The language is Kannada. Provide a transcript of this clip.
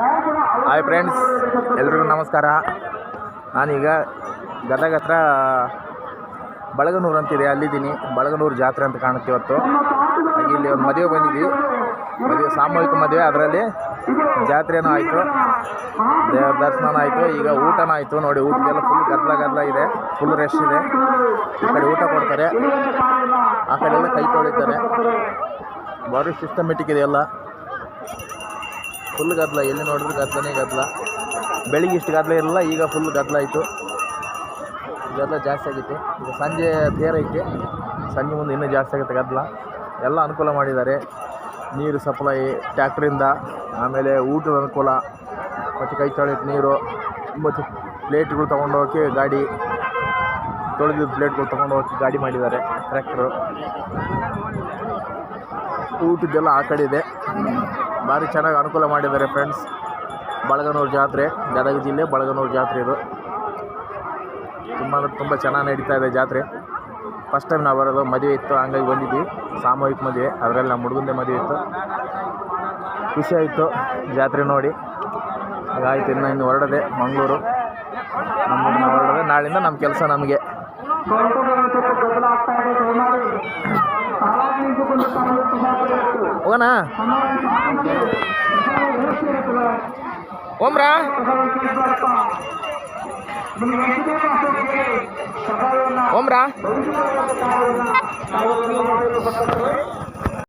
ಹಾಯ್ ಫ್ರೆಂಡ್ಸ್ ಎಲ್ರಿಗೂ ನಮಸ್ಕಾರ. ನಾನೀಗ ಗದಗ ಹತ್ರ ಬಳಗನೂರು ಅಂತಿದೆ, ಅಲ್ಲಿದ್ದೀನಿ. ಬಳಗನೂರು ಜಾತ್ರೆ ಅಂತ ಕಾಣುತ್ತೆ ಇವತ್ತು. ಇಲ್ಲಿ ಒಂದು ಮದುವೆ ಬಂದಿದ್ವಿ. ಮದುವೆ, ಸಾಮೂಹಿಕ ಮದುವೆ. ಅದರಲ್ಲಿ ಜಾತ್ರೆನೂ ಆಯಿತು. ದೇವರ ದರ್ಶನ ಆಯಿತು. ಈಗ ಊಟನೂ ಆಯಿತು. ನೋಡಿ, ಊಟಕ್ಕೆಲ್ಲ ಫುಲ್ ಗದ್ದಲ ಗದ್ದಲ ಇದೆ. ಫುಲ್ ರಶ್ ಇದೆ. ಈ ಕಡೆ ಊಟ ಕೊಡ್ತಾರೆ. ಆ ಕಡೆ ಎಲ್ಲ ಕೈ ತೊಳಿತಾರೆ ಭಾರಿ ಸಿಸ್ಟಮೆಟಿಕ್ ಇದೆ ಎಲ್ಲ. ಫುಲ್ ಗದ್ದಲ, ಎಲ್ಲಿ ನೋಡಿದ್ರು ಗದ್ದಲನೇ ಗದ್ದಲ. ಬೆಳಿಗ್ಗೆ ಇಷ್ಟು ಗದ್ದಲ ಇರಲಿಲ್ಲ, ಈಗ ಫುಲ್ ಗದ್ದಲ ಆಯಿತು. ಗದ್ದಲ ಜಾಸ್ತಿ ಆಗಿತ್ತು. ಈಗ ಸಂಜೆ ಬೇರೆ ಐತೆ. ಸಂಜೆ ಮುಂದೆ ಇನ್ನೂ ಜಾಸ್ತಿ ಆಗುತ್ತೆ ಗದ್ದಲ. ಎಲ್ಲ ಅನುಕೂಲ ಮಾಡಿದ್ದಾರೆ. ನೀರು ಸಪ್ಲೈ ಟ್ಯಾಕ್ಟ್ರಿಂದ ಆಮೇಲೆ ಊಟದ ಅನುಕೂಲ, ಮತ್ತು ಕೈ ತೊಳೆಯಕ್ಕೆ ನೀರು, ಮತ್ತು ಪ್ಲೇಟ್ಗಳು ತೊಗೊಂಡೋಗಿ ಗಾಡಿ, ತೊಳೆದ ಪ್ಲೇಟ್ಗಳು ತೊಗೊಂಡು ಹೋಗೋಕ್ಕೆ ಗಾಡಿ ಮಾಡಿದ್ದಾರೆ ಟ್ರ್ಯಾಕ್ಟ್ರು ಊಟದ್ದೆಲ್ಲ ಆ ಕಡೆ ಇದೆ. ಭಾರಿ ಚೆನ್ನಾಗಿ ಅನುಕೂಲ ಮಾಡಿದ್ದಾರೆ ಫ್ರೆಂಡ್ಸ್ ಬಳಗನೂರು ಜಾತ್ರೆ, ಗದಗ ಜಿಲ್ಲೆ ಬಳಗನೂರು ಜಾತ್ರೆ ಇದು. ತುಂಬ ತುಂಬ ಚೆನ್ನಾಗಿ ನಡೀತಾ ಇದೆ ಜಾತ್ರೆ. ಫಸ್ಟ್ ಟೈಮ್ ನಾವು ಬರೋದು, ಮದುವೆ ಇತ್ತು, ಹಂಗಾಗಿ ಬಂದಿದ್ವಿ. ಸಾಮೂಹಿಕ ಮದುವೆ, ಅದರಲ್ಲಿ ನಮ್ಮ ಹುಡುಗಂದೇ ಮದುವೆ ಇತ್ತು. ಖುಷಿ ಆಯಿತು ಜಾತ್ರೆ ನೋಡಿ. ಹಾಗಾಯ್ತು ಇನ್ನು ಇನ್ನು ಹೊರಡದೆ ಮಂಗಳೂರು. ನಮ್ಮ ಹೊರಡದೆ, ನಾಳಿಂದ ನಮ್ಮ ಕೆಲಸ ನಮಗೆ. ಹೋಗೋಣ? ಓಮ್ರಾ? ಓಮ್ರಾ?